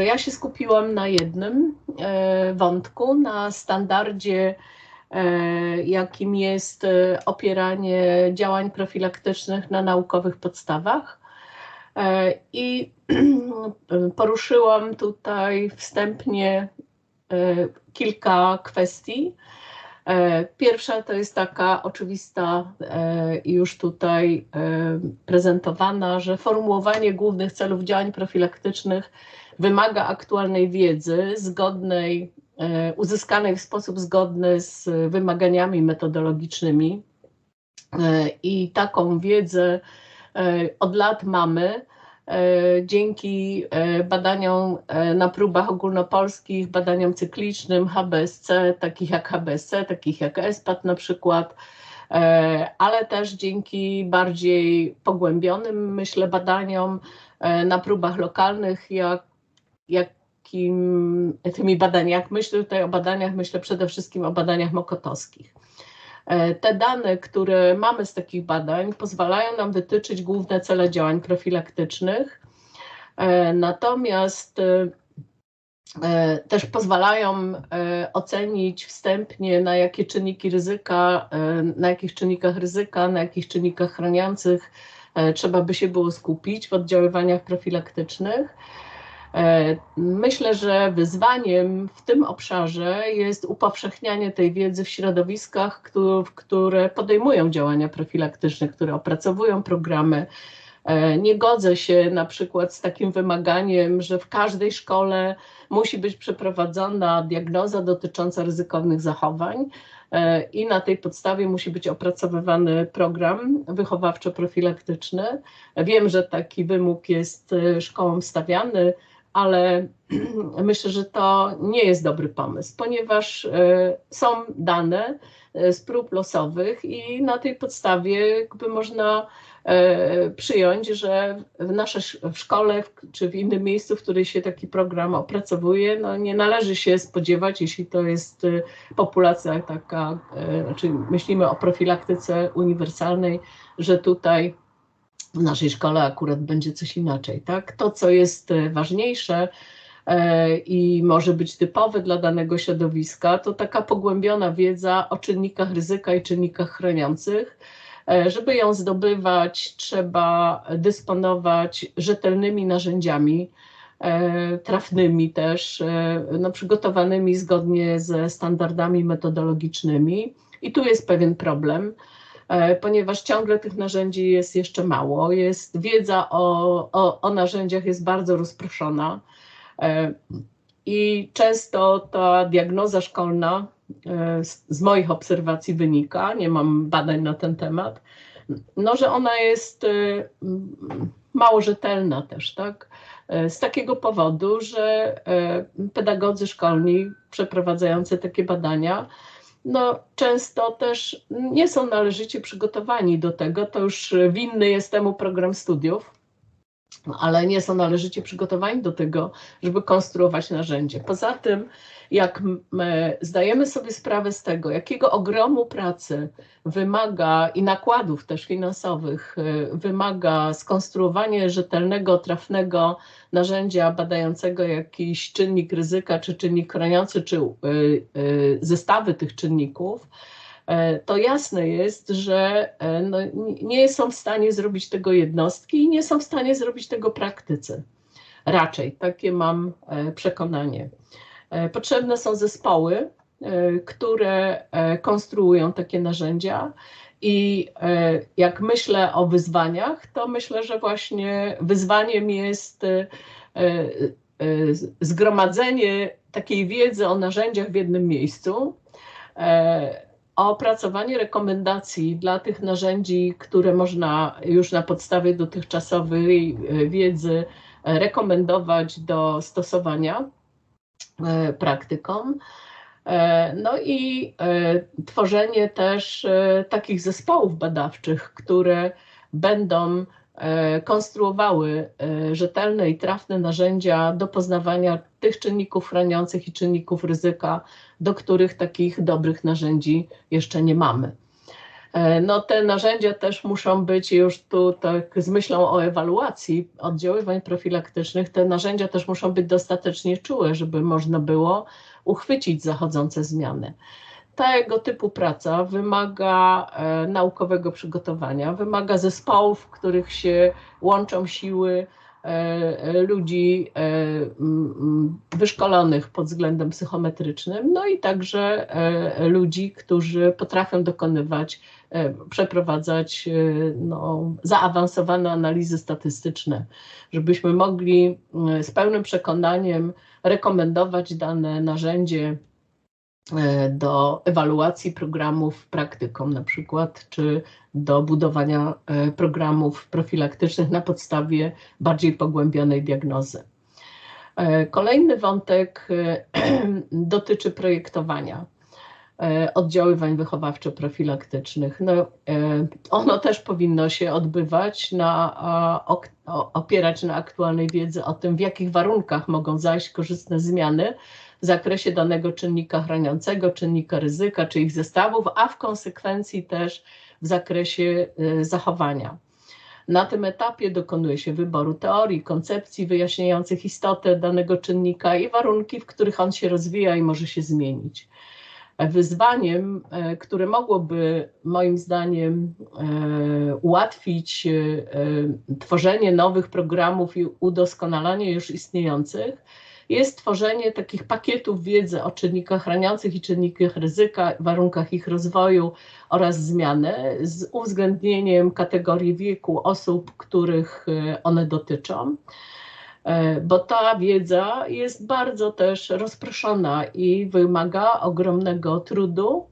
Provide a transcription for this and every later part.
Ja się skupiłam na jednym wątku, na standardzie, jakim jest opieranie działań profilaktycznych na naukowych podstawach. I poruszyłam tutaj wstępnie kilka kwestii. Pierwsza to jest taka oczywista i już tutaj prezentowana, że formułowanie głównych celów działań profilaktycznych wymaga aktualnej wiedzy, zgodnej, uzyskanej w sposób zgodny z wymaganiami metodologicznymi. I taką wiedzę od lat mamy dzięki badaniom na próbach ogólnopolskich, badaniom cyklicznym HBSC, takich jak HBSC, takich jak ESPAT na przykład, ale też dzięki bardziej pogłębionym, myślę, badaniom na próbach lokalnych, jak, jakim tymi badaniach, myślę tutaj o badaniach, myślę przede wszystkim o badaniach mokotowskich. Te dane, które mamy z takich badań, pozwalają nam wytyczyć główne cele działań profilaktycznych, natomiast też pozwalają ocenić wstępnie, na jakie czynniki ryzyka, na jakich czynnikach ryzyka, na jakich czynnikach chroniących trzeba by się było skupić w oddziaływaniach profilaktycznych. Myślę, że wyzwaniem w tym obszarze jest upowszechnianie tej wiedzy w środowiskach, które podejmują działania profilaktyczne, które opracowują programy. Nie godzę się na przykład z takim wymaganiem, że w każdej szkole musi być przeprowadzona diagnoza dotycząca ryzykownych zachowań i na tej podstawie musi być opracowywany program wychowawczo-profilaktyczny. Wiem, że taki wymóg jest szkołom stawiany, ale myślę, że to nie jest dobry pomysł, ponieważ są dane z prób losowych i na tej podstawie jakby można przyjąć, że w naszej szkole czy w innym miejscu, w którym się taki program opracowuje, no nie należy się spodziewać, jeśli to jest populacja taka, czy myślimy o profilaktyce uniwersalnej, że tutaj w naszej szkole akurat będzie coś inaczej. Tak? To, co jest ważniejsze i może być typowe dla danego środowiska, to taka pogłębiona wiedza o czynnikach ryzyka i czynnikach chroniących. Żeby ją zdobywać, trzeba dysponować rzetelnymi narzędziami, trafnymi też, no, przygotowanymi zgodnie ze standardami metodologicznymi. I tu jest pewien problem ponieważ ciągle tych narzędzi jest jeszcze mało. Jest wiedza o, o, o narzędziach jest bardzo rozproszona i często ta diagnoza szkolna z, z moich obserwacji wynika, nie mam badań na ten temat, no, że ona jest mało rzetelna też, tak? Z takiego powodu, że pedagodzy szkolni przeprowadzający takie badania no, często też nie są należycie przygotowani do tego. To już winny jest temu program studiów, ale nie są należycie przygotowani do tego, żeby konstruować narzędzie. Poza tym, jak zdajemy sobie sprawę z tego, jakiego ogromu pracy wymaga i nakładów też finansowych wymaga skonstruowanie rzetelnego, trafnego narzędzia badającego jakiś czynnik ryzyka, czy czynnik chroniący, czy zestawy tych czynników, to jasne jest, że no, nie są w stanie zrobić tego jednostki i nie są w stanie zrobić tego praktycy. Raczej takie mam przekonanie. Potrzebne są zespoły, które konstruują takie narzędzia. I jak myślę o wyzwaniach, to myślę, że właśnie wyzwaniem jest zgromadzenie takiej wiedzy o narzędziach w jednym miejscu, opracowanie rekomendacji dla tych narzędzi, które można już na podstawie dotychczasowej wiedzy rekomendować do stosowania praktykom. No i tworzenie też takich zespołów badawczych, które będą konstruowały rzetelne i trafne narzędzia do poznawania tych czynników chroniących i czynników ryzyka, do których takich dobrych narzędzi jeszcze nie mamy. E, no te narzędzia też muszą być już tu tak z myślą o ewaluacji oddziaływań profilaktycznych, te narzędzia też muszą być dostatecznie czułe, żeby można było uchwycić zachodzące zmiany. Tego typu praca wymaga e, naukowego przygotowania, wymaga zespołów, w których się łączą siły e, ludzi wyszkolonych pod względem psychometrycznym, no i także ludzi, którzy potrafią dokonywać E, przeprowadzać e, no, zaawansowane analizy statystyczne, żebyśmy mogli e, z pełnym przekonaniem rekomendować dane narzędzie do ewaluacji programów praktykom na przykład, czy do budowania programów profilaktycznych na podstawie bardziej pogłębionej diagnozy. Kolejny wątek dotyczy projektowania. E, oddziaływań wychowawczo-profilaktycznych. No, e, ono też powinno się odbywać, na, opierać na aktualnej wiedzy o tym, w jakich warunkach mogą zajść korzystne zmiany zakresie danego czynnika chroniącego, czynnika ryzyka czy ich zestawów, a w konsekwencji też w zakresie e, zachowania. Na tym etapie dokonuje się wyboru teorii, koncepcji wyjaśniających istotę danego czynnika i warunki, w których on się rozwija i może się zmienić wyzwaniem, e, które mogłoby moim zdaniem e, ułatwić tworzenie nowych programów i udoskonalanie już istniejących, jest tworzenie takich pakietów wiedzy o czynnikach chraniących i czynnikach ryzyka, warunkach ich rozwoju oraz zmiany, z uwzględnieniem kategorii wieku osób, których one dotyczą. E, bo ta wiedza jest bardzo też rozproszona i wymaga ogromnego trudu.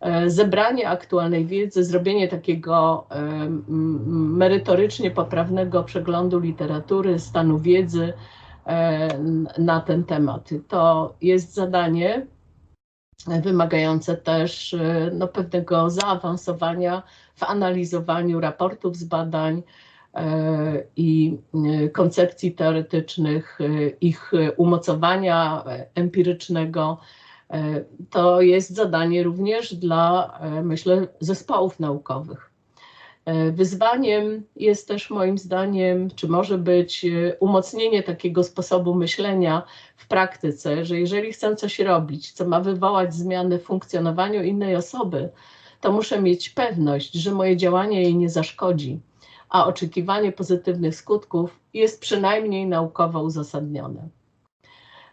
E, zebranie aktualnej wiedzy, zrobienie takiego e, merytorycznie poprawnego przeglądu literatury, stanu wiedzy na ten temat. To jest zadanie wymagające też no, pewnego zaawansowania w analizowaniu raportów z badań, E, i e, koncepcji teoretycznych, e, ich umocowania empirycznego. To jest zadanie również dla, myślę, zespołów naukowych. Wyzwaniem jest też moim zdaniem, czy może być umocnienie takiego sposobu myślenia w praktyce, że jeżeli chcę coś robić, co ma wywołać zmiany w funkcjonowaniu innej osoby, to muszę mieć pewność, że moje działanie jej nie zaszkodzi a oczekiwanie pozytywnych skutków jest przynajmniej naukowo uzasadnione.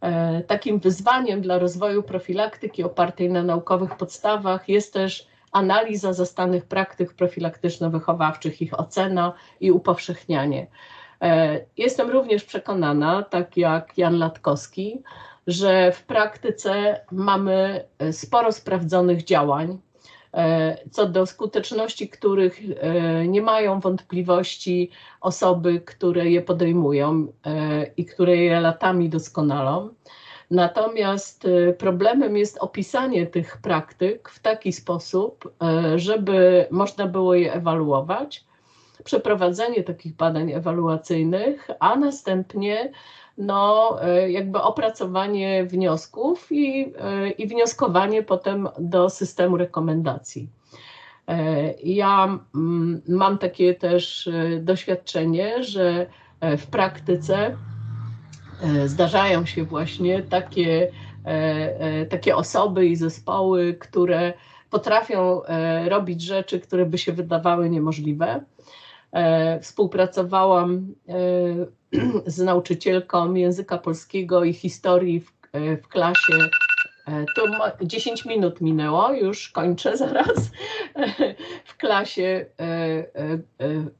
E, takim wyzwaniem dla rozwoju profilaktyki opartej na naukowych podstawach jest też analiza zastanych praktyk profilaktyczno-wychowawczych, ich ocena i upowszechnianie. E, jestem również przekonana, tak jak Jan Latkowski, że w praktyce mamy sporo sprawdzonych działań, E, co do skuteczności których e, nie mają wątpliwości osoby, które je podejmują i które je latami doskonalą. Natomiast problemem jest opisanie tych praktyk w taki sposób, żeby można było je ewaluować, przeprowadzenie takich badań ewaluacyjnych, a następnie no, e, jakby opracowanie wniosków i, i wnioskowanie potem do systemu rekomendacji. Ja mm, mam takie też doświadczenie, że w praktyce zdarzają się właśnie takie, takie osoby i zespoły, które potrafią robić rzeczy, które by się wydawały niemożliwe. Współpracowałam z nauczycielką języka polskiego i historii w, e, w klasie. E, to 10 minut minęło, już kończę zaraz. W klasie e,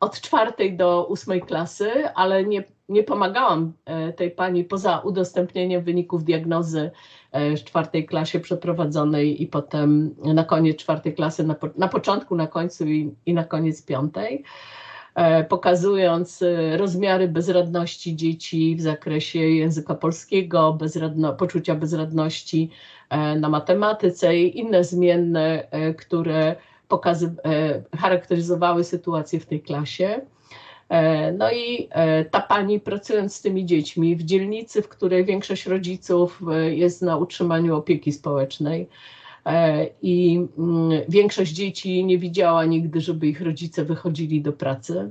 od czwartej do ósmej klasy, ale nie, nie pomagałam tej pani poza udostępnieniem wyników diagnozy w czwartej klasie przeprowadzonej i potem na koniec czwartej klasy, na, na początku, na końcu i, i na koniec piątej. E, pokazując e, rozmiary bezradności dzieci w zakresie języka polskiego, bezradno, poczucia bezradności e, na matematyce i inne zmienne, które pokazy, charakteryzowały sytuację w tej klasie. No i ta pani pracując z tymi dziećmi w dzielnicy, w której większość rodziców jest na utrzymaniu opieki społecznej, i mm, większość dzieci nie widziała nigdy, żeby ich rodzice wychodzili do pracy.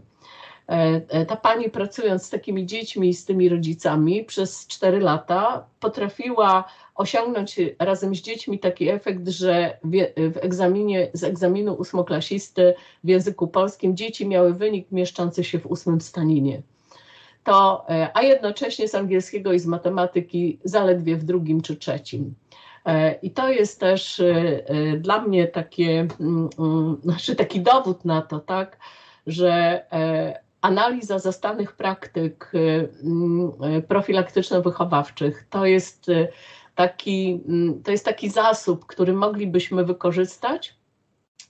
E, ta pani pracując z takimi dziećmi i z tymi rodzicami przez 4 lata potrafiła osiągnąć razem z dziećmi taki efekt, że w egzaminie, z egzaminu ósmoklasisty w języku polskim dzieci miały wynik mieszczący się w ósmym staninie. To, e, a jednocześnie z angielskiego i z matematyki zaledwie w drugim czy trzecim. E, I to jest też dla mnie takie, mm, mm, znaczy taki dowód na to, tak, że analiza zastanych praktyk mm, profilaktyczno-wychowawczych to jest taki, to jest taki zasób, który moglibyśmy wykorzystać,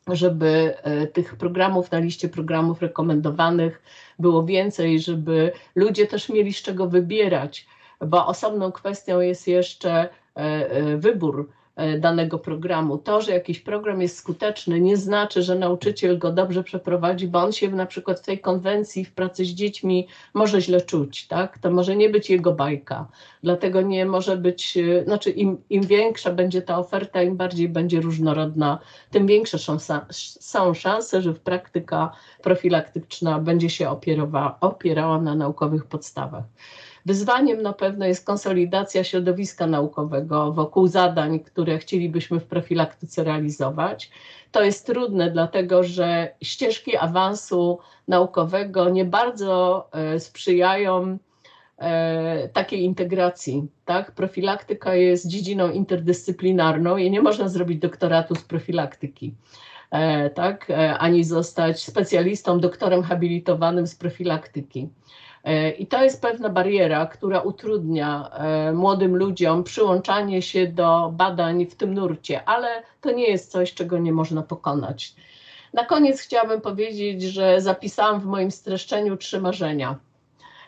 żeby tych programów na liście programów rekomendowanych było więcej, żeby ludzie też mieli z czego wybierać, bo osobną kwestią jest jeszcze wybór E, danego programu. To, że jakiś program jest skuteczny, nie znaczy, że nauczyciel go dobrze przeprowadzi, bo on się na przykład w tej konwencji w pracy z dziećmi może źle czuć, tak? To może nie być jego bajka. Dlatego nie może być, e, znaczy im, im większa będzie ta oferta, im bardziej będzie różnorodna, tym większe są szanse, że praktyka profilaktyczna będzie się opierała, opierała na naukowych podstawach. Wyzwaniem na pewno jest konsolidacja środowiska naukowego wokół zadań, które chcielibyśmy w profilaktyce realizować. To jest trudne, dlatego że ścieżki awansu naukowego nie bardzo e, sprzyjają e, takiej integracji. Tak? Profilaktyka jest dziedziną interdyscyplinarną i nie można zrobić doktoratu z profilaktyki. E, tak? Ani zostać specjalistą, doktorem habilitowanym z profilaktyki. E, I to jest pewna bariera, która utrudnia e, młodym ludziom przyłączanie się do badań w tym nurcie, ale to nie jest coś, czego nie można pokonać. Na koniec chciałabym powiedzieć, że zapisałam w moim streszczeniu trzy marzenia.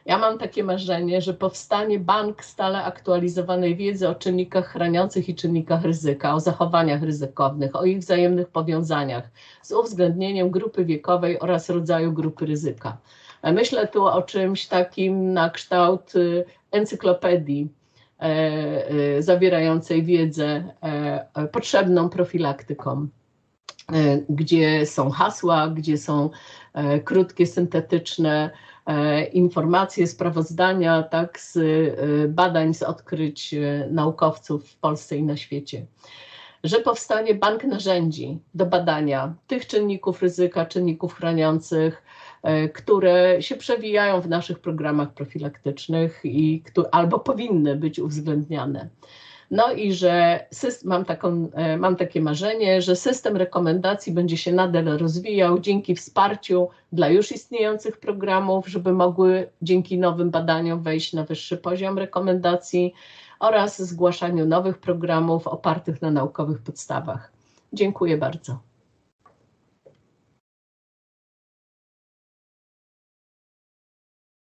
Ja mam takie marzenie, że powstanie bank stale aktualizowanej wiedzy o czynnikach chroniących i czynnikach ryzyka, o zachowaniach ryzykownych, o ich wzajemnych powiązaniach z uwzględnieniem grupy wiekowej oraz rodzaju grupy ryzyka. Myślę tu o czymś takim na kształt y, encyklopedii e, e, zawierającej wiedzę e, potrzebną profilaktykom, gdzie są hasła, gdzie są krótkie, syntetyczne informacje, sprawozdania tak, z badań, z odkryć naukowców w Polsce i na świecie. Że powstanie bank narzędzi do badania tych czynników ryzyka, czynników chroniących, które się przewijają w naszych programach profilaktycznych i albo powinny być uwzględniane. No i że mam, taką, e, mam takie marzenie, że system rekomendacji będzie się nadal rozwijał dzięki wsparciu dla już istniejących programów, żeby mogły dzięki nowym badaniom wejść na wyższy poziom rekomendacji oraz zgłaszaniu nowych programów opartych na naukowych podstawach. Dziękuję bardzo.